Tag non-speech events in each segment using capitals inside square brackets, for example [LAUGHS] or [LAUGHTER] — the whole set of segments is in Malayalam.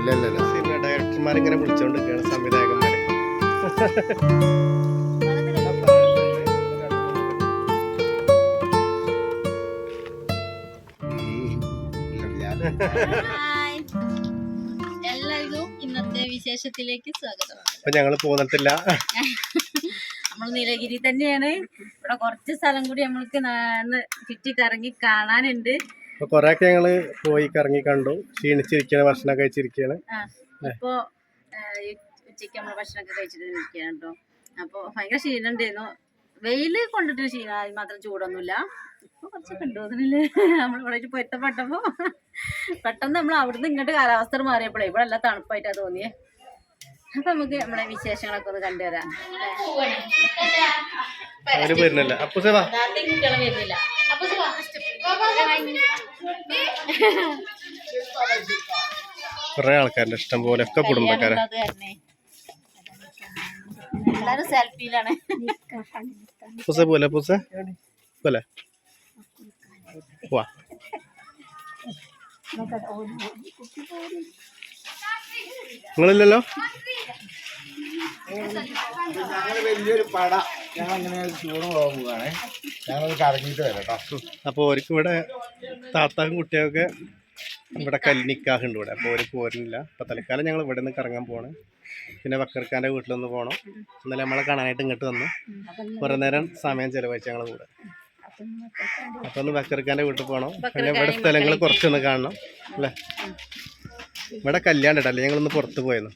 ഇല്ല ഇല്ല. ഡയറക്ടർമാർ ഇങ്ങനെ വിളിച്ചോണ്ടിരിക്കുകയാണ് സംവിധായകന്മാരെ. എല്ലാവർക്കും ഇന്നത്തെ വിശേഷത്തിലേക്ക് സ്വാഗതം. അപ്പൊ ഞങ്ങൾ പോന്നിട്ടില്ല. നമ്മൾ നീലഗിരി തന്നെയാണ്. ഇവിടെ കുറച്ച് സ്ഥലം കൂടി നമ്മൾക്ക് ചുറ്റി കറങ്ങി കാണാനുണ്ട്. അപ്പൊ കൊറേ ഒക്കെ ഞങ്ങൾ പോയി കറങ്ങി കണ്ടു. ക്ഷീണിച്ചിരിക്കുകയാണ് ഭക്ഷണം കഴിച്ചിരിക്കുകയാണ് ആ ഇപ്പോ നമ്മൾ അപ്പോൾ വെയിൽ കൊണ്ടിട്ട് ക്ഷീണം മാത്രം ചൂടൊന്നുമില്ല. ഇപ്പൊ കുറച്ചൊക്കെ ഉണ്ട് തോന്നുന്നില്ലേ? നമ്മളിവിടെ പൊരുത്തപ്പെട്ടപ്പോ പെട്ടെന്ന് നമ്മൾ അവിടുന്ന് ഇങ്ങോട്ട് കാലാവസ്ഥ മാറിയപ്പോഴേ ഇവിടെ എല്ലാം തണുപ്പായിട്ടാ തോന്നിയേ. അപ്പൊ നമുക്ക് നമ്മളെ വിശേഷങ്ങളൊക്കെ ഒന്ന് കണ്ടുവരാം വരുന്നില്ല. അപ്പൊ വരുന്നില്ല. അപ്പൊ കുറെ ആൾക്കാരുടെ ഇഷ്ടം പോലെ ഒക്കെ കുടുംബക്കാരെ. എല്ലാരും സെൽഫിയിലാണ്. പൂസ പോലെ പൂസ പോലെ. വാ. നിങ്ങളില്ലല്ലോ? വലിയൊരു പട. ഞങ്ങൾ അങ്ങനെ ടൂറ് പോകാൻ പോവാണ് ഞങ്ങൾ കറങ്ങിയിട്ട് വരാം കേട്ടോ അപ്പോൾ അവർക്ക് ഇവിടെ താത്താക്കും കുട്ടിയൊക്കെ ഇവിടെ കല്ലിനിക്കാഹുണ്ട് ഇവിടെ. അപ്പോൾ ഒരു പോരുന്നില്ല. അപ്പോൾ തൽക്കാലം ഞങ്ങൾ ഇവിടെ നിന്ന് കറങ്ങാൻ പോവാണ് പിന്നെ വക്കർക്കാന്റെ വീട്ടിലൊന്ന് പോകണം എന്നാലും നമ്മളെ കാണാനായിട്ട് ഇങ്ങോട്ട് വന്നു. കുറേ നേരം സമയം ചിലവഴിച്ച് ഞങ്ങൾ കൂടെ. അപ്പോൾ ഒന്ന് വക്കർക്കാന്റെ വീട്ടിൽ പോകണം പിന്നെ ഇവിടെ സ്ഥലങ്ങൾ കുറച്ചൊന്ന് കാണണം. അല്ലേ? ഇവിടെ കല്യാണം ഇട്ടല്ലേ ഞങ്ങളൊന്ന് പുറത്ത് പോയെന്നു.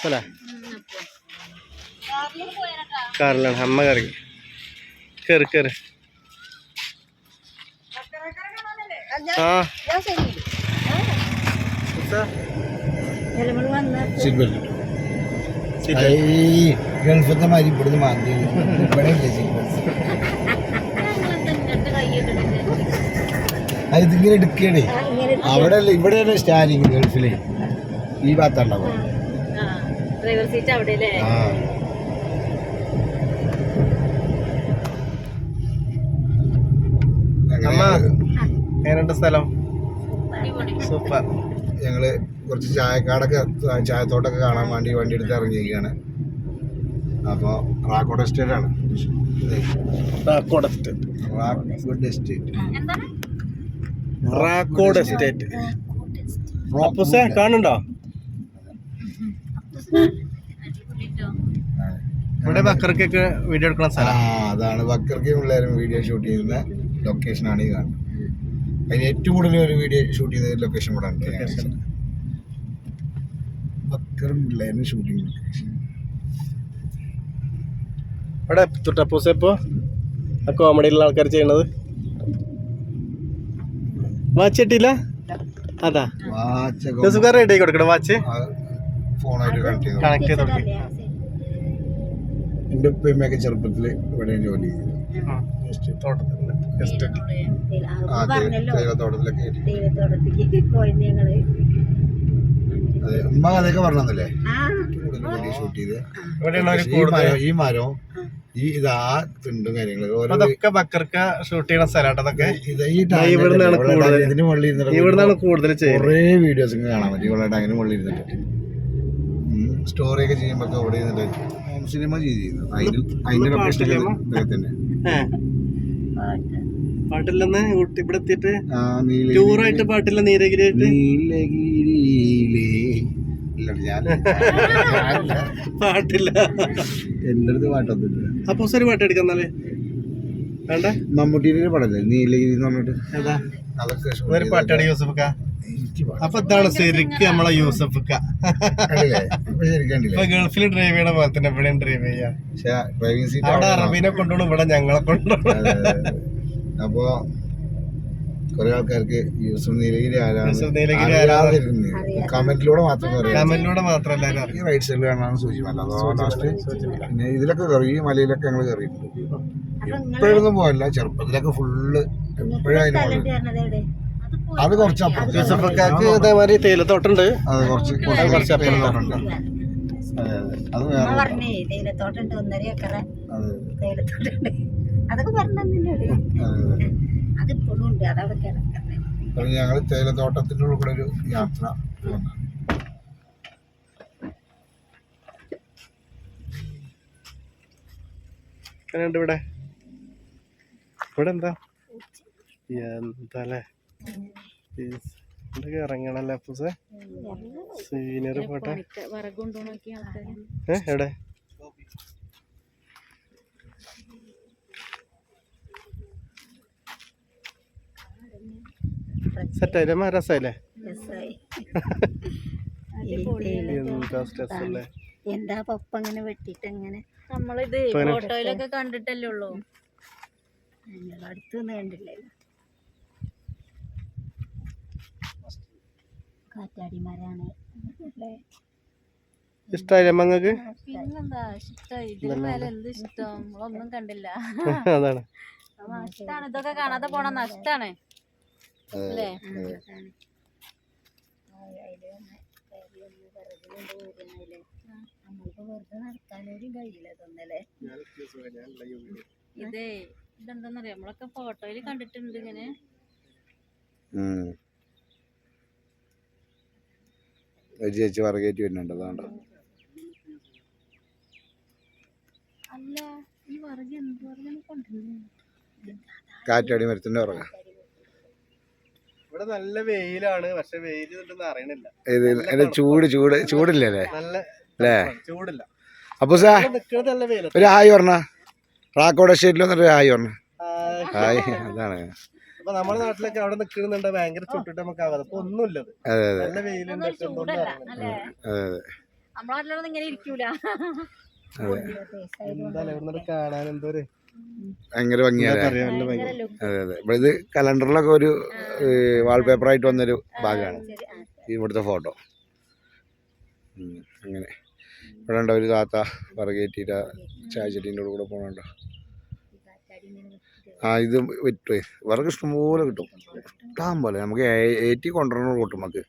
അല്ലേ? കാറിലാണ്. അമ്മ കറി കയറി കയറി ആ ഈ ഗൾഫത്തെ മാതിരി ഇവിടുന്ന് മാന്തി. ഇവിടെ ഇതിങ്ങനെ എടുക്കണേ അവിടെ ഇവിടെ ഇവിടെയാണ് സ്റ്റാൻഡിങ് ഗൾഫിൽ. ഈ ഭാഗത്തുണ്ടാവും ഡ്രൈവർ സീറ്റ് അവിടെ അല്ലേ ആ. എങ്ങനെയുണ്ട് സ്ഥലം? അടിപൊളി. സൂപ്പർ. ഞങ്ങൾ കുറച്ച് ചായക്കാടൊക്കെ ചായത്തോട്ടൊക്കെ കാണാൻ വേണ്ടി വണ്ടി എടുത്ത് ഇറങ്ങിയിരിക്കുകയാണ്. അപ്പോൾ റാക്കോട് എസ്റ്റേറ്റ് ആണ് Rakkod estate. Rakkod estate. Rakkod estate അപ്പുസേ കാണണ്ടോ ഇവിടെ ബക്കർക്കൊക്കെ വീഡിയോ എടുക്കുന്ന ആ സ്ഥലം അതാണ്. ബക്കർക്ക് പിള്ളേരും വീഡിയോ ഷൂട്ട് ചെയ്യുന്ന ലൊക്കേഷൻ ആണ് ഈ കാണുന്നത്. അതിന് ഏറ്റവും കൂടുതൽ ഒരു വീഡിയോ ഷൂട്ട് ചെയ്ത ലൊക്കേഷൻ ഇവിടെ ഉണ്ട്. Location. ബക്കറും പിള്ളേരും ഷൂട്ടിങ് ലൊക്കേഷൻ ഇവിടെ തൊട്ടപ്പൂസ ഇപ്പോ? ആ കോമഡിയിലുള്ള ആൾക്കാർ ചെയ്യണത് വാച്ച് കിട്ടിയില്ല അതാ. ജോസുകാർ റെഡി ആയി കൊടുക്കണം വാച്ച് കണക്ട് ചെയ്തു കൊടുക്കും. എന്റെ ഉപ്പയമ്മയൊക്കെ ചെറുപ്പത്തിൽ ഇവിടെ ജോലി ചെയ്തു. തോട്ടത്തിലുണ്ട് എസ്റ്റേറ്റ് ആദ്യം തേയിലത്തോട്ടത്തിലൊക്കെ ആയിട്ട്. ദൈവത്തോടത്തേക്ക് പോയി ഞങ്ങൾ. അതെ ഉമ്മ അതൊക്കെ പറഞ്ഞല്ലേ ഷൂട്ട് ചെയ്ത്. ഇവിടെയാണ് ഈ മരം ഈ ഇതാ തുണ്ടും കാര്യങ്ങളൊക്കെ അതൊക്കെ ബക്കർക്ക ഷൂട്ട് ചെയ്യണ സ്ഥലമാട്ടോ അതൊക്കെ. ഈ ദാ ഇവിടുന്നാണ് കൂടുതൽ. ഇതിന് മുകളിൽ ഇരുന്നിട്ട് ഇവിടുന്നാണ് കൂടുതൽ ചെയ്യുന്നത്. കുറേ വീഡിയോസ് ഒക്കെ കാണാൻ പറ്റും. ഇവിടെ അങ്ങനെ മുകളിൽ ഇരുന്നിട്ട് സ്റ്റോറി ഒക്കെ ചെയ്യുമ്പോൾ ഇവിടെ ഇരുന്നിട്ട് ഹോം സിനിമ അതിന്റെ ലൊക്കേഷൻ ഏ. പാട്ടില്ലെന്ന് ഇവിടെ എത്തിയിട്ട് ആ നീല ടൂറായിട്ട് പാട്ടില്ല നീലഗിരി ആയിട്ട് നീലഗിരിയിലെ. പാട്ടില്ല. എന്റെ അടുത്ത് പാട്ടൊന്നുമില്ല. അപ്പൊ ഒരു പാട്ട് എടുക്കാം എന്നാൽ. വേണ്ട? മമ്മൂട്ടിയുടെ പടല്ലേ? നീലഗിരി എന്ന് പറഞ്ഞിട്ട്. ഏതാ? ഒരു പാട്ടാണ് യൂസഫക്ക. അപ്പൊ ഇതാണ് ശരിക്കും നമ്മളെ യൂസഫക്ക. ഇപ്പൊ ഗൾഫിൽ ഡ്രൈവ് ചെയ്യണ പോലെ തന്നെ ഇവിടെയും ഡ്രൈവ് ചെയ്യാ. അവിടെ അറബീനെ കൊണ്ടുപോകണം ഇവിടെ ഞങ്ങളെ കൊണ്ടുപോകണം അപ്പോ കുറെ ആൾക്കാർക്ക് യൂസഫ് നീലഗിരി ആരാധന നീലഗിരി കമന്റിലൂടെ മാത്രം അറിയാം. കമന്റിലൂടെ ഈ റൈറ്റ് സൈഡിൽ കാണാൻ സൂചിമല്ല അതോ ലാസ്റ്റ് പിന്നെ ഇതിലൊക്കെ കയറി ഈ മലയിലൊക്കെ ഞങ്ങൾ കയറിയിട്ടുണ്ട്. ഇപ്പോഴൊന്നും പോയല്ല ചെറുപ്പത്തിലൊക്കെ ഫുള്ള് എപ്പോഴും അതിന് അത് കുറച്ച് ഇതേമാതിരി തേയിലത്തോട്ടുണ്ട്. അത് കുറച്ച് കുറച്ച് അപ്പുറം തേയിലത്തോട്ടമുണ്ട്. അതെ വേറെ പറഞ്ഞേ തേയിലത്തോട്ടുണ്ട് ഒന്നര ഏക്കറ തേയിലത്തോട്ടുണ്ട്. അതൊക്കെ പറഞ്ഞു അതിപ്പോഴും ഉണ്ട് അതവിടെ കിടക്കുന്നത്. ഞങ്ങൾ തേയിലത്തോട്ടത്തിന്റെ കൂടെ ഒരു യാത്ര എങ്ങനെയുണ്ട് ഇവിടെ? ഇവിടെ എന്താ? എന്താല്ലേ? ഇറങ്ങണല്ലേ അപ്പൂസേ? സീനിയർ പോട്ടെ. എവിടെ? സെറ്റായില്ലേ? രസമായില്ലേ? എന്താ സ്ട്രെസ് അല്ലേ എന്താ പപ്പ അങ്ങനെ വെട്ടിട്ട് അങ്ങനെ നമ്മളിത് ഫോട്ടോയിലൊക്കെ കണ്ടിട്ടല്ലേ ഉള്ളൂ. ഞങ്ങൾ അടുത്തൊന്നും കണ്ടില്ലല്ലോ കാറ്റാടിമാരാണ്. ഇഷ്ടമായില്ലേ അമ്മ പിന്നെന്താ ഇഷ്ടം ഇതിന് മേലെ എന്ത് ഇഷ്ടം? നമ്മളൊന്നും കണ്ടില്ല. [LAUGHS] അതാണ്. നഷ്ടാണ് ഇതൊക്കെ കാണാതെ പോണ നഷ്ടാണ്. അല്ലേ? ഇതേ ഇതെന്താന്നറിയാം? നമ്മളൊക്കെ ഫോട്ടോയിൽ കണ്ടിട്ടുണ്ട് ഇങ്ങനെ. ചേച്ചി വറകേറ്റി വരുന്നുണ്ട് കാറ്റാടി മരത്തിന്റെ വറക. ഇവിടെ നല്ല വെയിലാണ് പക്ഷെ വെയിൽ അറിയണില്ല. ഇത് ചൂട് ചൂട് ചൂടില്ലേ അല്ലേ? നല്ല ചൂടില്ല. അപ്പൊ സാ നിൽക്കുന്നത് നല്ല വെയില. ഒരു ഹായ് പറഞ്ഞ. റാക്കോട് സ്റ്റേറ്റിൽ വന്നിട്ട് ഹായ് പറഞ്ഞ. ഹായ്. അതാണ്. അപ്പൊ നമ്മുടെ നാട്ടിലൊക്കെ അവിടെ നിൽക്കുന്നുണ്ട് ഭയങ്കര ചുട്ടിട്ട് നമുക്ക് ആവാതെ അപ്പൊ ഒന്നുമില്ല അതെ. അതെ നല്ല വെയിലുണ്ട് നമ്മളെ നാട്ടിലൊന്നും ഇങ്ങനെ ഇരിക്കൂല. അതെ. എന്തായാലും ഇവിടുന്ന് കാണാൻ എന്തോ ഒരു ഭയങ്കര ഭംഗിയാണ് അറിയാൻ നല്ല ഭംഗി അതെ അതെ. ഇവിടെ ഇത് കലണ്ടറിലൊക്കെ ഒരു വാൾപേപ്പർ ആയിട്ട് വന്നൊരു ഭാഗമാണ് ഇവിടുത്തെ ഫോട്ടോ അങ്ങനെ. ഇവിടെ ഉണ്ടോ ഒരു താത്ത പറകേറ്റിട്ട് ചായച്ചട്ടീന്റെ കൂടെ പോകണുണ്ടോ ആ ഇത് വിറ്റ്. വിറക് ഇഷ്ടംപോലെ കിട്ടും. ഇഷ്ടം പോലെ. നമുക്ക് ഏറ്റി കൊണ്ടുവരണം കൂട്ടും നമുക്ക്.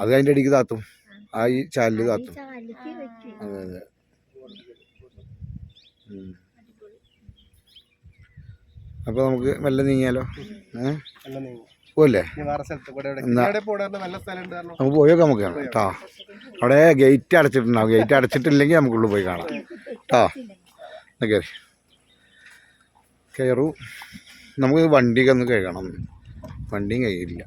അത് അതിന്റെ അടിക്ക് താത്തും. ആ ഈ ചാലിൽ താത്തും. അതെ അതെ ഉം. അപ്പൊ നമുക്ക് മെല്ലെ നീങ്ങിയാലോ ഏഹ് നല്ല നീങ്ങി പോല്ലേ ഇനി വേറെ സ്ഥലത്ത് കൂടെ എവിടെ എന്നാ- ഇവിടെ നമുക്ക് മെല്ലെ നീങ്ങിയാലോ? ഉണ്ട് കാരണം. നമുക്ക് പോയൊക്കെ നമുക്ക് കാണാം കേട്ടോ അവിടെ ഗേറ്റ് അടച്ചിട്ടുണ്ടാവും. ഗേറ്റ് അടച്ചിട്ടില്ലെങ്കിൽ നമുക്കുള്ളിൽ പോയി കാണാം കേട്ടോ എന്നാ കയറി കയറൂ നമുക്ക് വണ്ടിയൊക്കെ ഒന്ന് കഴുകണം. വണ്ടിയും കഴിയില്ല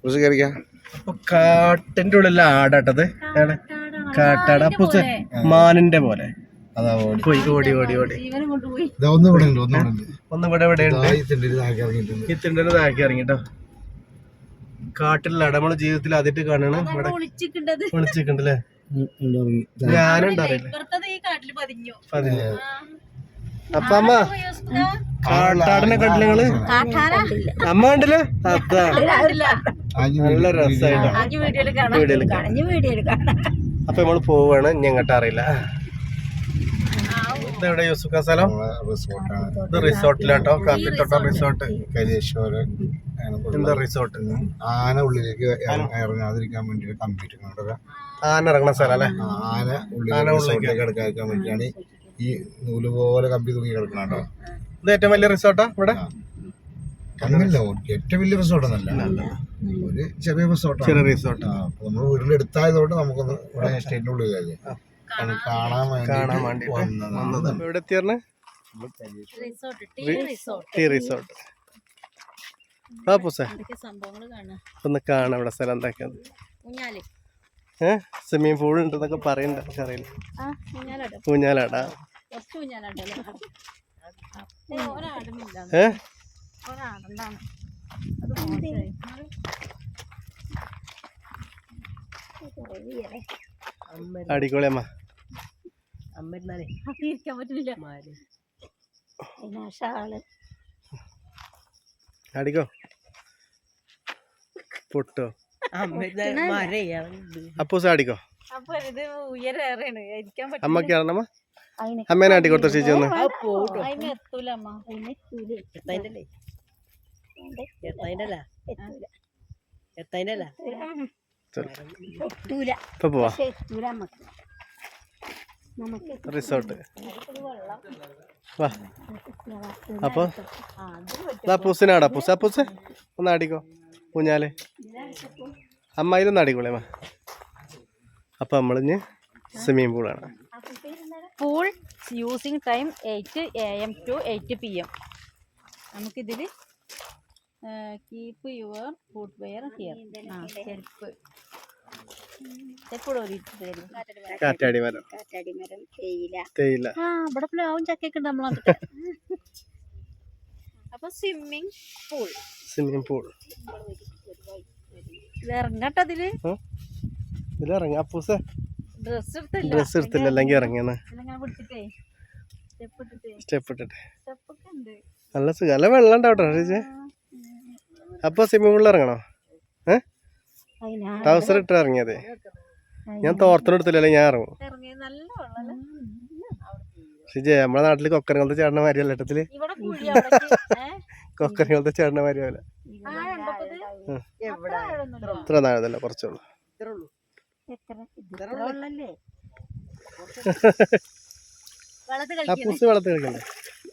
കുറച്ച് കയറിക്കാം. അപ്പൊ കാട്ടിന്റെ ഉള്ളിൽ ആടാട്ടത് കാട്ടാട. പൂസ് മാനിന്റെ പോലെ. അതാ പോയി ഓടി ഓടി ഓടി. ഇതാ ഒന്ന് ഇവിടെ ഉണ്ട് ഒന്ന് ഇവിടെ ഉണ്ട്. ഒന്ന് ഇവിടെ ഇവിടെ ഉണ്ട്. ഇറങ്ങിയിട്ടുണ്ട്. ഈ തിണ്ടൽ താഴെ ഇറങ്ങിട്ടോ നമ്മളെ ജീവിതത്തിൽ ആദ്യമായിട്ട് കാണാണ് ഇവിടെ ഞാനുണ്ടറിയില്ല ഇപ്പുറത്തത് ഈ കാട്ടിൽ പതിഞ്ഞു. അപ്പൊ അമ്മ. കാട്ടാടനെ കണ്ടില്ല നിങ്ങൾ? അമ്മ കണ്ടില്ല? അതാ. നല്ല വീഡിയോയിൽ കാണാം. അപ്പൊ നമ്മൾ പോവാണ് അറിയില്ല. ഇതെവിടെ യൂസുഫ സ്ഥലം? റിസോർട്ടാണ്. ഇത് റിസോർട്ടിലാട്ടോ? കാപ്പിത്തോട്ടം റിസോർട്ട്. കൈലേശ്വരൻ എന്താ റിസോർട്ട്? ആന ഉള്ളിലേക്ക് ഇറ- ഇറങ്ങാതിരിക്കാൻ വേണ്ടിയിട്ട് കമ്പ്യൂട്ടർ കൊണ്ടൊക്കെ ആന ഇറങ്ങുന്ന സ്ഥലം അല്ലേ? ആന ഉള്ളിൽ ഉള്ളിലേക്ക് കിടക്കാതിരിക്കാൻ വേണ്ടിയാണ് ഈ നൂൽ പോലെ കമ്പി തൂങ്ങി കിടക്കണം കേട്ടോ. ഇത് ഏറ്റവും വലിയ റിസോർട്ടാ ഇവിടെ? അങ്ങനല്ല ഏറ്റവും വലിയ റിസോർട്ട് ഒന്നല്ല. ഒരു ചെറിയ റിസോർട്ടാണ്. ചെറിയ റിസോർട്ട്. അപ്പൊ നമ്മൾ വീടിന്റെ അടുത്തായതുകൊണ്ട് നമുക്കൊന്ന് ഇവിടെ സ്റ്റേറ്റിനുള്ളിൽ കാര്യം കാണാൻ വേണ്ടി വേണ്ടിട്ട് വന്നതാണ്. റിസോർട്ട് ടീ റിസോർട്ട് ആ പൂസേ. ഒന്ന് കാണാം ഇവിടെ സ്ഥലം എന്താക്കിയത് ഏഹ് സ്വിമ്മിങ് പൂൾ ഉണ്ടെന്നൊക്കെ പറയണ്ട ഊഞ്ഞാലാട്ടോ ഊഞ്ഞാലാടാ? [LAUGHS] ഏഹ് അടിപൊളി അമ്മ ഇരിക്കാൻ പറ്റില്ല അടിക്കോ. പൊട്ടോ. അപ്പൂസ അടിക്കോ. അമ്മയ്ക്ക് അമ്മേനെ കൊടുത്ത ചേച്ചി ഒന്ന്. ഇപ്പൊ പോവാ പക്ഷെ എത്തൂല നമ്മക്ക് നമുക്ക് റിസോർട്ട് അപ്പൊ വെള്ളം. വാ. ഇതാ, അപ്പോൾ ഇതാ പൂസിനാടാ. പൂസ് ആ പൂസ്. ഒന്ന് ആടിക്കോ. ഊഞ്ഞാൽ. അമ്മ ഇതൊന്ന് ആടിക്കോളേ അമ്മ അപ്പം നമ്മളിഞ്ഞ് swimming പൂളാണ് pool using time eight A M to eight P M നമുക്കിതിൽ keep your footwear here ആ ചെരുപ്പ്. ചെരുപ്പ് ഓടിയിട്ട് തരും കാറ്റാടി മരം. കാറ്റാടി മരം തേയില. തേയില. ആ ഇവിടെ പ്ലാവും ചക്കയൊക്കെ ഉണ്ട് നമ്മളെ [LAUGHS] അപ്പൊ സ്വിമ്മിങ് പൂൾ സ്വിമ്മിങ് പൂൾ ഇത് ഇറങ്ങട്ടോ അതിൽ ഇതിലിറങ്ങി അപ്പൂസേ. ഡ്രസ് എടുത്തില്ല. ഡ്രസ്സ് എടുത്തില്ല. അല്ലെങ്കിൽ ഇറങ്ങിയെന്ന് സ്റ്റെപ്പ് ഇട്ടിട്ടേ. നല്ല സുഖം. നല്ല വെള്ളം ഉണ്ടാവട്ടോ അപ്പൊ സ്വിമ്മിംഗ് പൂളിൽ ഇറങ്ങണോ? ട്രൗസർ ഇട്ട് ഇറങ്ങിയത്. ഞാൻ തോർത്തിനെടുത്തില്ലല്ലേ ഞാൻ ഇറങ്ങും. ശരി ഷിജി നമ്മളെ നാട്ടിൽ കൊക്കരങ്ങളത്തെ ചേട്ടന മാരിയല്ല ഇട്ടത്തിൽ? കൊക്കരങ്ങളത്തെ ചേട്ടന മാരിയല്ല? ഇത്ര നാഴതല്ല കുറച്ചുള്ളൂ. വെള്ളല്ലേ വെള്ളത്തിൽ വെള്ളത്തിൽ കളിക്കണ്ടേ?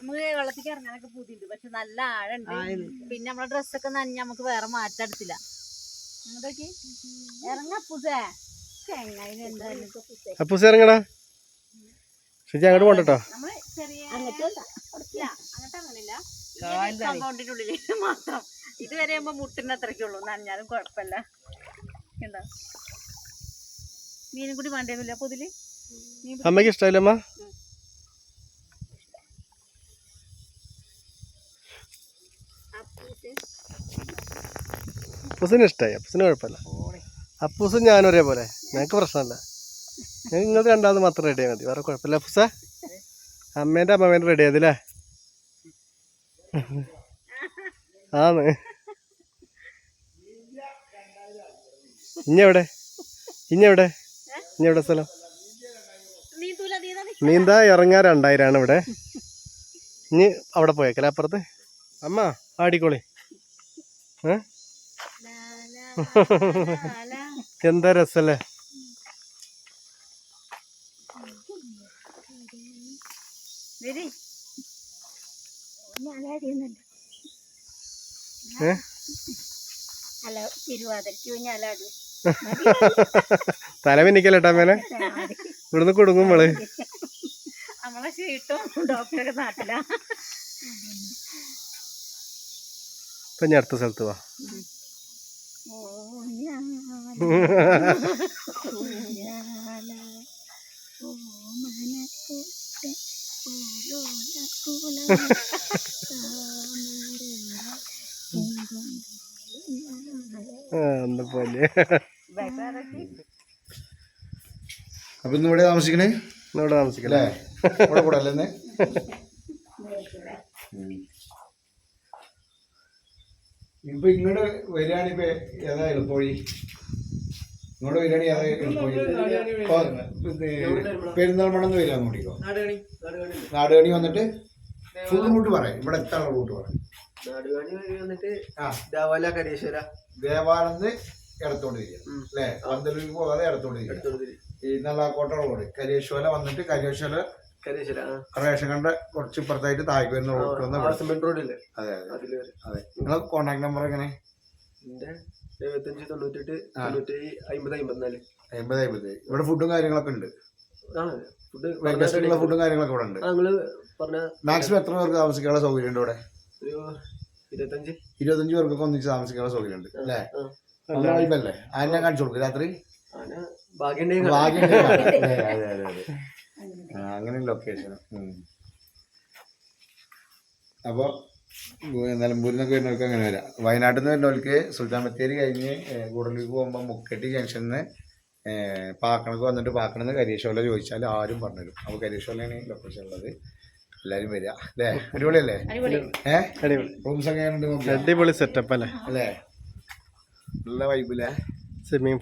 നമുക്ക് വെള്ളത്തിക്ക് ഇറങ്ങാനൊക്കെ പൂതിണ്ട് പക്ഷെ നല്ല ആഴുണ്ട് പിന്നെ നമ്മളെ ഡ്രസ്സൊക്കെ നനഞ്ഞ നമുക്ക് വേറെ മാറ്റം എടുത്തില്ല. അപ്പൂസ് ഇറങ്ങടാ. ഷിജി അങ്ങോട്ട് പോണ്ടോ നമ്മൾ ചെറിയ അങ്ങനത്തെ ഇല്ല അങ്ങോട്ട് [LAUGHS] മീനും കൂടി ഉള്ളിൽ മാത്രം അമ്മയ്ക്ക് ഇഷ്ടമല്ലേ ആകുമ്പോ മുട്ടിന്റെ അത്രയ്ക്കേ ഉള്ളൂ നനഞ്ഞാലും കുഴപ്പമില്ല ഉണ്ടോ മീനും കൂടി വേണ്ടിയൊന്നുമില്ല അപ്പൊ ഇതിൽ മീൻ പിടി- അമ്മയ്ക്ക് ഇഷ്ടമായില്ല അമ്മ അപ്പൂസിന് ഇഷ്ടമായി അപ്പൂസിന് കുഴപ്പമില്ല. അപ്പൂസും ഞാനും ഒരേപോലെ. ഞങ്ങൾക്ക് പ്രശ്നമല്ല. ഞങ്ങൾ നിങ്ങൾ രണ്ടാമത് മാത്രം റെഡി ആയാൽ മതി. വേറെ കുഴപ്പമില്ല. അപ്പൂസ അമ്മേന്റെ അമ്മേന്റെ റെഡി ആയതില്ലേ? ആന്ന്. ഇഞ്ഞെവിടെ? ഇഞ്ഞെവിടെ? ഇനി എവിടെ സ്ഥലം നീന്താ ഇറങ്ങാൻ രണ്ടായിരമാണ് ഇവിടെ. ഇനി അവിടെ പോയേക്കല്ലേ അപ്പുറത്ത്? അമ്മ ആടിക്കോളി. ഏ. [LAUGHS] എന്താ രസല്ലേ? തല പിന്നിക്കല്ലേട്ടാ മേനെ ഇവിടുന്ന് കുടുങ്ങുമ്പോൾ നമ്മളെ ഷീട്ടും ഡോക്ടറൊക്കെ നാട്ടിലാ. ഇപ്പൊ ഞാൻ അടുത്ത സ്ഥലത്ത് പോവാ ഓ ഞാൻ ഓ മനക്കൂട്ട് ഓരോലക്കുളം ആ, എന്താ [LAUGHS] പോലെ. അപ്പൊ ഇന്ന് ഇവിടെ താമസിക്കണേ? ഇവിടെ താമസിക്കല്ലേ ഇവിടെ കൂടെ അല്ലേ. ഇപ്പൊ ഇങ്ങോട്ട് വരികയാണിപ്പോ ഇപ്പൊ ഏതാ എളുപ്പവഴി ഇങ്ങോട്ട് വരികയാണെങ്കിൽ ബിരിയാണി എളുപ്പവഴി പെരുന്നാൾ മണം പെരുന്നാൾമണെന്ന് വരിക. അങ്ങോട്ടേക്കോ നാടുകണി വന്നിട്ട് ഫുൾ റൂട്ട് പറയാം. ഇവിടെ എത്താനുള്ള റൂട്ട് പറയാം? ദേവാല കരീശ്വര ദേവാലന്ന് ഇടത്തോട്ട് തിരിയാം അല്ലേ? പന്തലൂർക്ക് പോകാതെ ഇടത്തോട്ട് തിരിയാം ഈ നല്ല കോട്ട റോഡ്. കരിയേശ്വല വന്നിട്ട് കരിയേശ്വല കരീശ്വര റേഷൻ കണ്ട കുറച്ച് ഇപ്പുറത്തായിട്ട് താഴേക്ക് വരുന്ന റോഡ് അതെ അതെ. അതെ. നിങ്ങളെ കോണ്ടാക്ട് നമ്പർ എങ്ങനെ? എഴുപത്തഞ്ച് തൊണ്ണൂറ്റെട്ട് ആ. തൊണ്ണൂറ്റേഴ് അമ്പത് അമ്പത്തിനാല് അമ്പത് അമ്പത് ഇവിടെ ഫുഡും കാര്യങ്ങളൊക്കെ ഉണ്ട്. ഫുഡ് കാര്യങ്ങളൊക്കെ ഇവിടെ ഉണ്ട്. നിങ്ങൾ പറഞ്ഞ മാക്സിമം എത്ര പേർക്ക് താമസിക്കാനുള്ള സൗകര്യം ഉണ്ട് ഇവിടെ? ഇരുപത്തഞ്ച്. ഇരുപത്തഞ്ച് പേർക്കൊക്കെ ഒന്നിച്ച് താമസിക്കാനുള്ള സൗകര്യം ഉണ്ട് അല്ലേ? അല്ലേ അതിനെ കാണിച്ചു കൊടുക്കും രാത്രി? ആന അങ്ങനെ ലൊക്കേഷൻ അപ്പോൾ നിലമ്പൂരിൽ നിന്നൊക്കെ വരുന്നവർക്ക് അങ്ങനെ വരാം. വയനാട്ടിൽ നിന്ന് വരുന്നവർക്ക് സുൽത്താൻ ബത്തേരി കഴിഞ്ഞ് ഏഹ്, ഗൂഡല്ലൂർക്ക് പോകുമ്പോൾ മുക്കട്ടി ജംഗ്ഷനിൽ നിന്ന് പാക്കണക്ക് വന്നിട്ട് പാക്കണെന്ന് കരിയേശോല ചോദിച്ചാൽ ആരും പറഞ്ഞുതരും. അപ്പോൾ കരിയേശോലയാണ് ലൊക്കേഷൻ ഉള്ളത്. എല്ലാവരും വരിക. അല്ലേ? അടിപൊളിയല്ലേ? ഏഹ് റൂംസ് ഒക്കെ അടിപൊളി സെറ്റപ്പ് അല്ലേ? അല്ലേ? നല്ല വൈബില്ലേ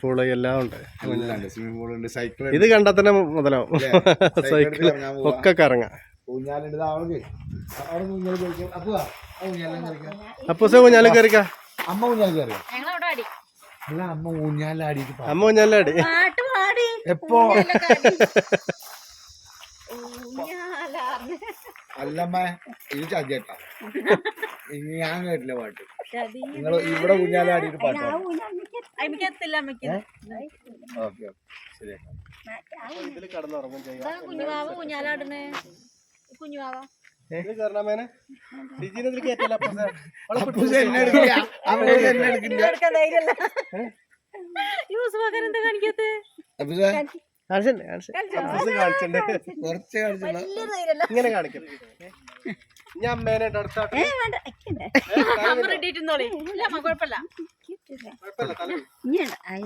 പൂൾ എല്ലാം ഉണ്ട്. എല്ലാം ഉണ്ട്. സ്വിമ്മിംഗ് പൂൾ ഉണ്ട് സൈക്കിൾ ഇത് കണ്ടാൽ തന്നെ മുതലാവും. സൈക്കിൾ ഒക്കെ കറങ്ങാം. ഊഞ്ഞാലുണ്ട് അവിടെ അവിടെ ഊഞ്ഞാൽ കളിക്കാം അപ്പൊ ആ ഊഞ്ഞാലും കളിക്കാം അപ്പൂസ ഊഞ്ഞാലും കയറിക്ക അമ്മ ഊഞ്ഞാൽ കയറിയോ അല്ല അമ്മ ഊഞ്ഞാലാടി എപ്പോ? അല്ലമ്മ ഇത് ചതിയട്ടാ. ഇനി ഞാൻ കേട്ടില്ല പാട്ട്. നിങ്ങൾ ഇവിടെ ഊഞ്ഞാലാടിയിട്ട് പാട്ട് ഓക്കെ ഓക്കെ. ശരിയാക്കാം ഇതിൽ കടന്നുറങ്ങും ചെയ്യാം കുഞ്ഞുവാവ കുഞ്ഞാലാടണേ കുഞ്ഞുവാവ. ഇങ്ങനെ കാണിക്കും. ഞാൻ അടുത്താട്ട്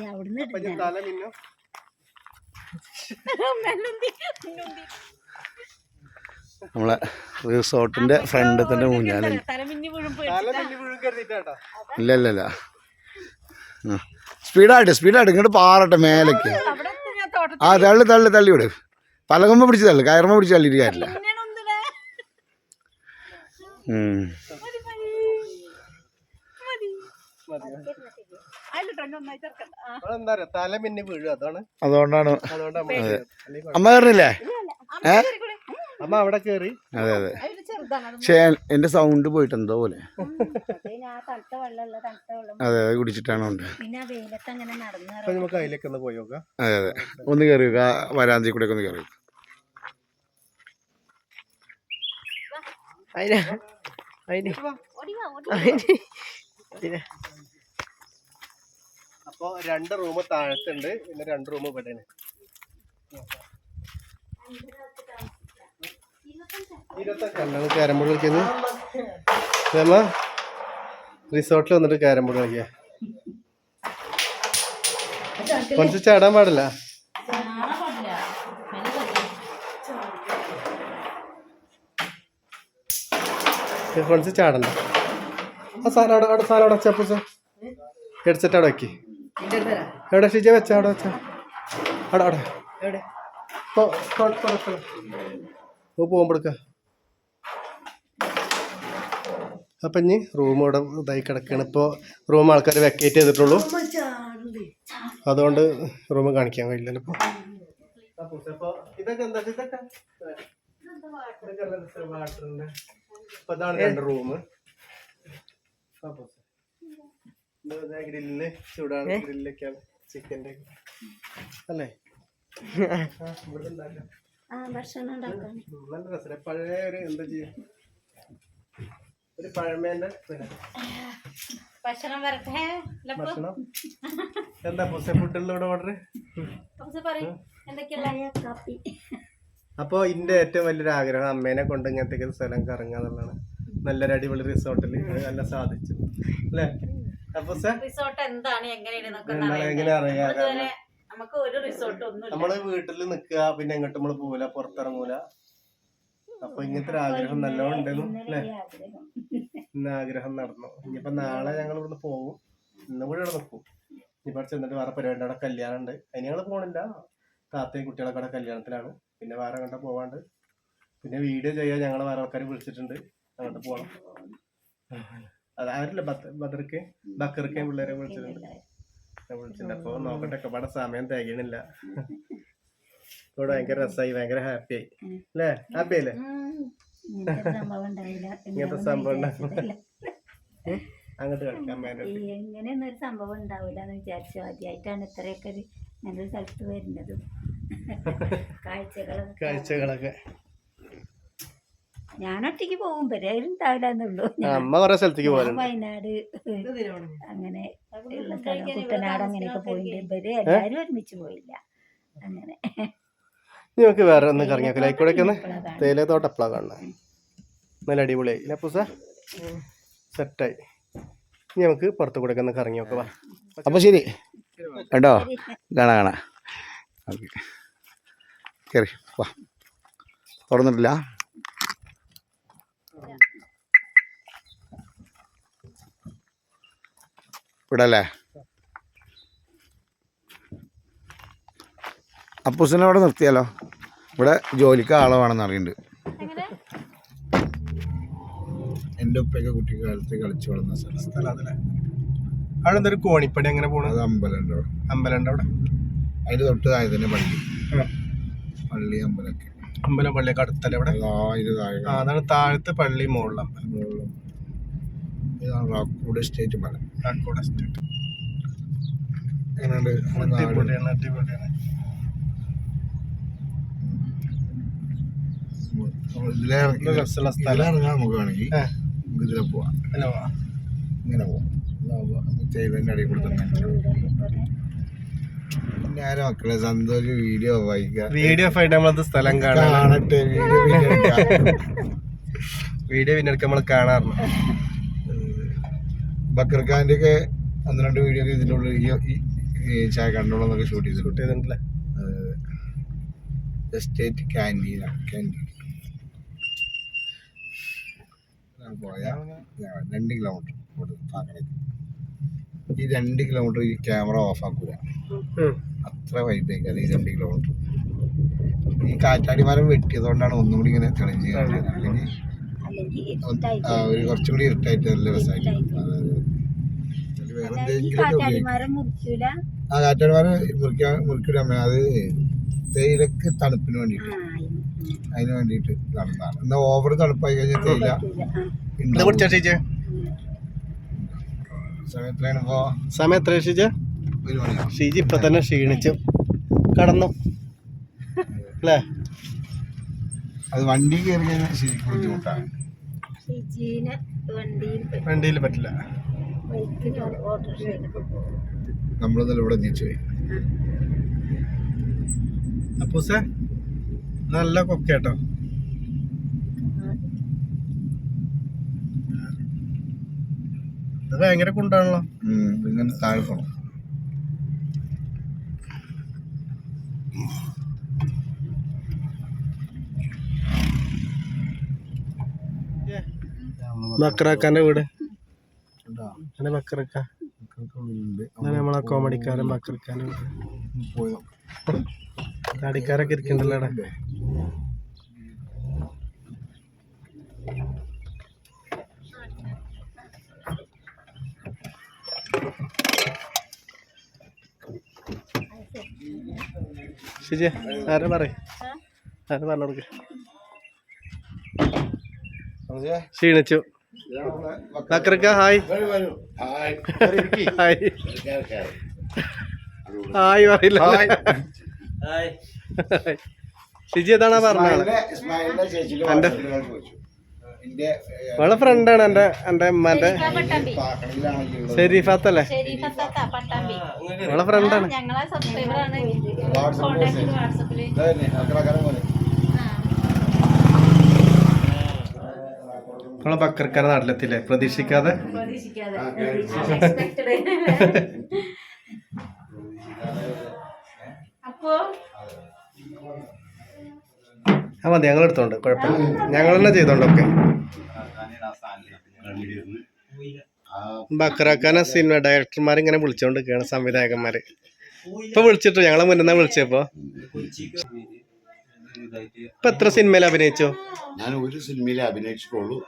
അവിടുന്ന് തല മിന്നു. [LAUGHS] നമ്മളെ റിസോർട്ടിന്റെ ഫ്രണ്ട് തന്നെ വീഴും ഇല്ല ഇല്ല ഇല്ല സ്പീഡായിട്ട് സ്പീഡായിട്ട് ഇങ്ങോട്ട് പാറട്ടെ മേലേക്ക്. അവിടെ ഞാൻ തോട്ടത്തിൽ ആ തള്ളി തള്ളി തള്ളി വിട്. പലകമ്പ പിടിച്ച് തള്ളു കയറുമ്പോ പിടിച്ച് തള്ളിയിട്ട് കാര്യമില്ല. അതുകൊണ്ടാണ്. അമ്മ പറഞ്ഞില്ലേ കയറില്ലേ കയറിക്കൂടെ? അമ്മ അവിടെ കേറി. അതെ അതെ. പക്ഷേ എന്റെ സൗണ്ട് പോയിട്ട് എന്തോ പോലെ. അതെ അതെ കുടിച്ചിട്ടാണ് ഉണ്ട് പിന്നെ ആ അങ്ങനെ നടന്നു അപ്പൊ നമുക്ക് അതിലേക്ക് ഒന്ന് പോയി നോക്കാം. അതെ അതെ. ഒന്ന് കയറി വെക്കുക വരാന്തി കൂടെ ഒന്ന് കയറി അതിന് അതിന്. ഓടിവാ, ഓടി. അപ്പൊ രണ്ട് റൂം താഴത്തുണ്ട്. പിന്നെ രണ്ട് റൂം ഇവിടെയാണ്. ഇരുപത്തഞ്ച് ക്യാരം ബോർഡ് കളിക്കുന്നത് നമ്മ റിസോർട്ടിൽ വന്നിട്ട് ക്യാരം ബോർഡ് കളിക്കുക കുറച്ച് ചാടാൻ പാടില്ല. ഫ്രണ്ട്സ് ചാടണ്ട. ആ സാധനം അവിടെ അവിടെ സാധനം അവിടെ വെച്ചാ പൂച്ച എടുത്തിട്ട് അവിടെ വെക്കി. എവിടെ ഷിജ വെച്ച അവിടെ വെച്ച. അവിടെ അവിടെ. എവിടെ പോകുമ്പോഴേക്ക അപ്പൊ ഇനി റൂം ഇവിടെ ഇതായി കിടക്കുകയാണ് ഇപ്പോൾ റൂം ആൾക്കാർ വെക്കേറ്റ് ചെയ്തിട്ടുള്ളൂ. അതുകൊണ്ട് റൂം കാണിക്കാൻ കഴിയില്ലല്ലോ ഇപ്പോൾ ഇതൊക്കെ എന്താ ഇതൊക്കെ രണ്ട് റൂം ചൂടാണ് ഗ്രില്ലൊക്കെയാണ് ചിക്കന്റെ അല്ലേ? [LAUGHS] ഇവിടെ ഉണ്ടാക്കാം. ആ ഭക്ഷണം ഉണ്ടാക്കാൻ ഉം, നല്ല രസം പഴയ ഒരു എന്താ പഴമേന്റെ ഭക്ഷണം വരട്ടെ ഭക്ഷണം? എന്താ ഓർഡർ അപ്പോൾ എന്റെ ഏറ്റവും വലിയൊരു ആഗ്രഹം അമ്മേനെ കൊണ്ട് ഇങ്ങനത്തെ ഒരു സ്ഥലം കറങ്ങുക എന്നുള്ളതാണ്. നല്ലൊരു അടിപൊളി റിസോർട്ടിൽ നല്ല സാധിച്ചു അല്ലേ? അപ്പൊ സാർ റിസോർട്ട് എന്താണ് എങ്ങനെയാണ് എങ്ങനെ അറിയാം? നമുക്ക് ഒരു റിസോർട്ട് ഒന്നും നമ്മൾ വീട്ടിൽ നിക്കുക പിന്നെ എങ്ങോട്ട് നമ്മൾ പോവില്ല പുറത്തിറങ്ങൂല. അപ്പൊ ഇങ്ങനത്തെ ഒരു ആഗ്രഹം നല്ലോണം ഉണ്ടെന്നു അല്ലേ? ആഗ്രഹം. ഇന്ന് ആഗ്രഹം നടന്നു. ഇനിയിപ്പോ നാളെ ഞങ്ങൾ ഇവിടുന്ന് പോകും. ഇന്നും കൂടെ ഇവിടെ നിൽക്കും ഇനിയിപ്പോ അവിടെ ചെന്നിട്ട് വേറെ പരിപാടി അവിടെ കല്യാണം ഉണ്ട് അതിന് ഞങ്ങൾ പോണില്ല. താത്തയും കുട്ടികളൊക്കെ അവിടെ കല്യാണത്തിലാണ്. പിന്നെ വേറെ കണ്ട പോവാണ്ട്. പിന്നെ വീഡിയോ ചെയ്യാൻ ഞങ്ങൾ വേറെ ആൾക്കാർ വിളിച്ചിട്ടുണ്ട്. അങ്ങോട്ട് പോകണം അത് ആരില്ല ബദർക്ക് ബക്കർക്ക് പിള്ളേരെ വിളിച്ചിട്ടുണ്ട്. അപ്പൊ നോക്കട്ടെ പട സമയം തികയണില്ല. ഇവിടെ ഭയങ്കര രസമായി ഭയങ്കര ഹാപ്പി ആയി. അല്ലേ? ഹാപ്പി അല്ലേ? ഇങ്ങനത്തെ സംഭവം ഉണ്ടായില്ല. അങ്ങോട്ട് കളിക്കാൻ ഇങ്ങനെയൊന്നും ഒരു സംഭവം ഉണ്ടാവില്ല എന്ന് വിചാരിച്ചു. ആദ്യമായിട്ടാണ് ഇത്രയൊക്കെ ഒരു നല്ലൊരു സ്ഥലത്ത് വരുന്നതും. [LAUGHS] കാഴ്ചകളൊക്കെ കാഴ്ചകളൊക്കെ. ഞാൻ ഒറ്റയ്ക്ക് പോകും പെരേലും ഉണ്ടാവില്ല എന്നുള്ളൂ അമ്മ കുറെ സ്ഥലത്തേക്ക് ഞാൻ പോകലുണ്ട് വയനാട് അങ്ങനെ ഉള്ള സ്ഥലം കുട്ടനാട് അങ്ങനെയൊക്കെ പോയിട്ടുണ്ട് പെരെ എല്ലാരും ഒരുമിച്ച് പോയില്ല. അങ്ങനെ. നിങ്ങൾക്ക് നമുക്ക് വേറെ ഒന്ന് ഇപ്പളാ കാണുന്നത്. തേയില തോട്ടം എപ്പോഴാണ് കാണുന്നത്. നല്ല അടിപൊളിയായി ഇല്ല പൂസ? സെറ്റായി. ഇനി നമുക്ക് പുറത്തു കൂടെ ഒന്ന് കറങ്ങി നോക്കാം. വാ. അപ്പൊ ശരി. കേട്ടോ കാണാ കാണാ. ഓക്കെ. കയറി വാ. തുറന്നിട്ടില്ല. ഇവിടെ അല്ലേ അപ്പൂസിനെ ഇവിടെ നിർത്തിയാലോ? ഇവിടെ ജോലിക്ക് ആളെ വേണമെന്ന് അറിയുന്നുണ്ട് എങ്ങനെ? എന്റെ ഉപ്പയൊക്കെ കുട്ടിക്കാലത്ത് കളിച്ചു വളർന്ന സ്ഥലം. അവിടെ എന്തൊരു കോണിപ്പടി അങ്ങനെ പോണത് അമ്പലമുണ്ട് അവിടെ. അമ്പലമുണ്ട് അവിടെ? അതിന്റെ തൊട്ട് താഴെ തന്നെ പള്ളി പള്ളി അമ്പലമൊക്കെ. അമ്പലം പള്ളിയൊക്കെ അടുത്തല്ലേ ആ അതാണ് താഴത്തെ പള്ളി മുകളിൽ അമ്പലം. ഇതാണ് റാക്കോട് എസ്റ്റേറ്റ് മല. റാക്കോട് എസ്റ്റേറ്റ് എങ്ങനെയുണ്ട്? അടിപൊളിയാണ് അടിപൊളിയാണ്. നമുക്ക് വേണമെങ്കിൽ നമുക്ക് ഇതിലെ പോവാം. അല്ലേ ഇങ്ങനെ പോവാം. ഇതാവുമ്പോ നമുക്ക് തേയിലേന്റെ അടിയിൽ കൂടെ തന്നെ. പിന്നെ ആരാ മക്കളെ? സന്തോഷ് വീഡിയോ വീഡിയോ ഫൈറ്റ് നമ്മളത് സ്ഥലം കാണാൻ വീഡിയോ. വീഡിയോ പിന്നെ നമ്മൾ കാണാറുണ്ട് ബക്കർ ഒക്കെ ഒന്ന് രണ്ട് വീഡിയോ ഒക്കെ ഇതിന്റെ ഉള്ളിൽ ഈ ഈ- ചായ കണ്ടോളന്നൊക്കെ ഷൂട്ട് ചെയ്തിട്ടുണ്ട്. ഷൂട്ട് ചെയ്തിട്ടുണ്ടല്ലേ എസ്റ്റേറ്റ് ക്യാന്റീനാണ് ക്യാന്റീൻ പോയാൽ രണ്ട് കിലോമീറ്റർ ഇവിടെ ഈ രണ്ട് കിലോമീറ്റർ ഈ ക്യാമറ ഓഫ് ആക്കൂല. അത്ര വൈബേക്കാണ് ഈ രണ്ട് കിലോമീറ്റർ ഈ കാറ്റാടിമാരം വെട്ടിയതുകൊണ്ടാണ് ഒന്നും കൂടി ഇങ്ങനെ തെളിഞ്ഞ് കാണുന്നത് അല്ലെങ്കിൽ ഒരു കുറച്ചും കൂടി ഇരുട്ടായിട്ട് നല്ല രസമായിട്ട് അതെ, അതെ. അതിൽ വേറെ ഈ എന്തെങ്കിലും ഒക്കെ ഉപയോഗിക്കാം. കാറ്റാടിമരം മുറിക്കൂല ആ കാറ്റാടിമരം മുറിക്കാൻ മുറിക്കൂല. അമ്മ അത് തേയിലക്ക് തണുപ്പിന് വേണ്ടിയിട്ട്. ആ അതിന് വേണ്ടിയിട്ട് നടന്നതാണ്. എന്നാ ഓവർ തണുപ്പായി കഴിഞ്ഞാൽ തേയില സമയം എത്ര ഷീജി ഇപ്പൊ തന്നെ ക്ഷീണിച്ചു കടന്നു. അല്ലേ? അത് വണ്ടി കയറി കഴിഞ്ഞാൽ ശരിക്കും ബുദ്ധിമുട്ടാണ്. വണ്ടിയിൽ വണ്ടിയിൽ പറ്റില്ല. നമ്മളിന്നലെ ഇവിടെ എത്തിച്ചു പോയി. അപ്പൂസേ നല്ല കൊക്കേട്ടോ ഇത് ഭയങ്കര കുണ്ടാണല്ലോ. ഇങ്ങനെ താഴെ പോണം. വീട്? അങ്ങനെ ബക്കറക്ക. അങ്ങനെ നമ്മളെ കോമഡിക്കാരൻ ബക്കറക്കാനും. താടിക്കാരൊക്കെ ഇരിക്കണ്ടല്ലോ അവിടെ. ശരി ആരാ പറയ്? ആരാ പറഞ്ഞു കൊടുക്ക? ക്ഷീണിച്ചു. ബക്കറക്ക ഹായ്. ഹായ്. പറയില്ല. ഷിജി ഏതാണാ പറഞ്ഞത് ഇസ്മായിലിനെ- ഇസ്മായിലിനെ എന്റെ എന്റെ- വാട്സാപ്പിൽ ഞാൻ ചോദിച്ചു. എന്റെ, ഏ, അവളെ ഫ്രണ്ടാണ് എന്റെ എന്റെ ഉമ്മാന്റെ പാക്കണിലാണെങ്കിലുള്ളത് ഷെരീഫാത്തല്ലേ ഷെരീഫത്താത്ത പട്ടാമ്പി അവളെ ഫ്രണ്ടാണ് ഞങ്ങളെ സബ്സ്ക്രൈബറാണ് വാട്സാപ്പ് കോണ്ടാക്ട് വാട്സപ്പിൽ ഇതന്നെ, അക്രക്കാരൻ പോലെ. നമ്മളെ ബക്കർക്കാരെ നാട്ടിലെത്തില്ലേ പ്രതീക്ഷിക്കാതെ? ആ, മതി. ഞങ്ങൾ എടുത്തോണ്ട്. കുഴപ്പമില്ല. ഞങ്ങൾ തന്നെ ചെയ്തോണ്ടൊക്കെ ബക്കറാക്കാനെ സിനിമ ഡയറക്ടർമാർ ഇങ്ങനെ വിളിച്ചോണ്ടിരിക്കുകയാണ് സംവിധായകന്മാര്. ഇപ്പൊ വിളിച്ചിട്ടു? ഞങ്ങളെ മുന്നേ വിളിച്ചപ്പോ? ഇപ്പൊ എത്ര സിനിമയിൽ അഭിനയിച്ചോ? ഞാൻ ഒരു സിനിമയിലേ അഭിനയിച്ചിട്ടുള്ളൂ.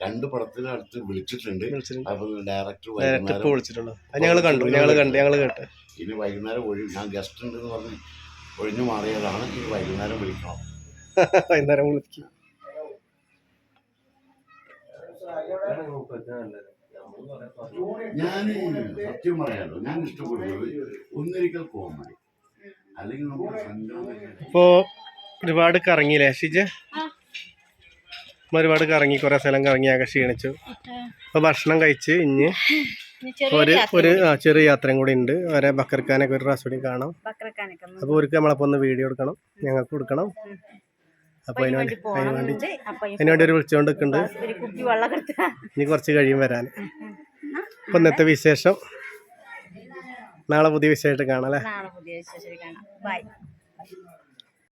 രണ്ട് പടത്തിന് അടുത്ത് വിളിച്ചിട്ടുണ്ട്. വിളിച്ചിട്ടുണ്ട്. അപ്പൊ ഡയറക്ടർ വൈകുന്നേരം വിളിച്ചിട്ടുള്ളൂ. ഞങ്ങൾ കണ്ടു. ഞങ്ങൾ കണ്ടു. ഞങ്ങൾ കേട്ട്. ഇനി വൈകുന്നേരം ഒഴി ഞാൻ ഗസ്റ്റ് ഉണ്ടെന്ന് പറഞ്ഞ് ഒഴിഞ്ഞു മാറിയതാണ്. ഇനി വൈകുന്നേരം വിളിക്കണം. [LAUGHS] വൈകുന്നേരം വിളിക്കും. ഞാൻ സത്യം പറയാലോ ഞാൻ ഇഷ്ടപ്പെടുന്നത് ഒന്നിരിക്കൽ കോമഡി അല്ലെങ്കിൽ നമുക്ക് സങ്കടം ഇപ്പോ ഒരുപാട് കറങ്ങിയില്ലേ ഷിജ? ഒരുപാട് കറങ്ങി കുറെ സ്ഥലം കറങ്ങി ആകെ ക്ഷീണിച്ചു. അപ്പൊ ഭക്ഷണം കഴിച്ച് ഇഞ്ഞ് ഒരു ഒരു ചെറിയ യാത്രയും കൂടി ഉണ്ട്. വരെ ബക്കർക്കാനൊക്കെ ഒരു പ്രാവശ്യം കൂടി കാണാം. അപ്പൊ അപ്പോൾ അവർക്ക് നമ്മളപ്പോൾ ഒന്ന് വീഡിയോ എടുക്കണം. ഞങ്ങൾക്ക് കൊടുക്കണം. അപ്പോൾ അതിന് വേണ്ടി അതിന് വേണ്ടി അപ്പൊ അതിന് വേണ്ടി ഒരു വിളിച്ചുകൊണ്ട് നിൽക്കുന്നുണ്ട് ഒരു ഇനി കുറച്ച് കഴിയും വരാൻ. അപ്പോൾ ഇന്നത്തെ വിശേഷം. നാളെ പുതിയ വിശേഷമായിട്ട് കാണാം അല്ലേ? ബൈ